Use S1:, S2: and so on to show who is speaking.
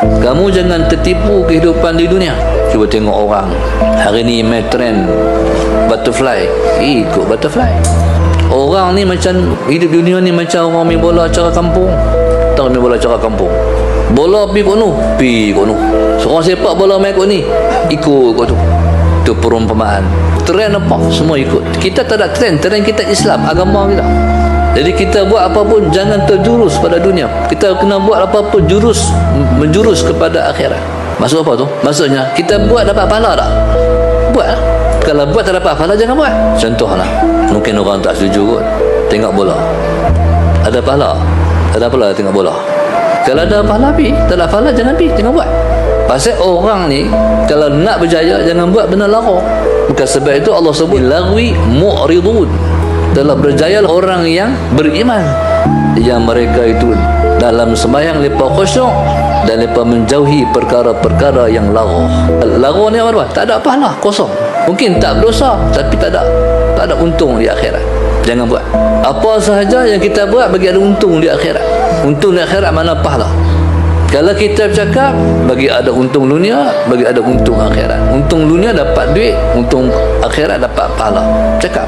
S1: Kamu jangan tertipu kehidupan di dunia. Cuba tengok orang. Hari ni main trend butterfly. Ikut butterfly. Orang ni macam hidup dunia ni macam orang main bola acara kampung. Tahu main bola acara kampung. Bola pi kono, pi kono. Seorang sepak bola main kat ni, ikut kat tu. Itu perumpamaan. Trend apa? Semua ikut. Kita tak ada trend. Trend kita Islam, agama kita. Jadi kita buat apa pun jangan terjurus pada dunia. Kita kena buat apa pun jurus menjurus kepada akhirat. Maksud apa tu? Maksudnya kita buat dapat pahala tak? Buat lah. Kalau buat tak dapat pahala jangan buat. Contohlah. Mungkin orang tak setuju kot. Tengok bola. Ada pahala. Ada pahala tengok bola. Kalau ada pahala pi, tak ada pahala jangan pi, jangan buat. Pasal orang ni kalau nak berjaya jangan buat benda lara. Bukan sebab itu Allah sebut lagwi mu'ridun. Telah berjaya orang yang beriman yang mereka itu dalam sembahyang lepa khusyuk dan lepa menjauhi perkara-perkara yang lara. Lara ni apa? Tak ada pahala, kosong. Mungkin tak berdosa tapi tak ada tak ada untung di akhirat. Jangan buat. Apa sahaja yang kita buat bagi ada untung di akhirat. Untung di akhirat mana pahala. Kalau kita bercakap bagi ada untung dunia, bagi ada untung akhirat. Untung dunia dapat duit, untung akhirat dapat pahala. Cakap.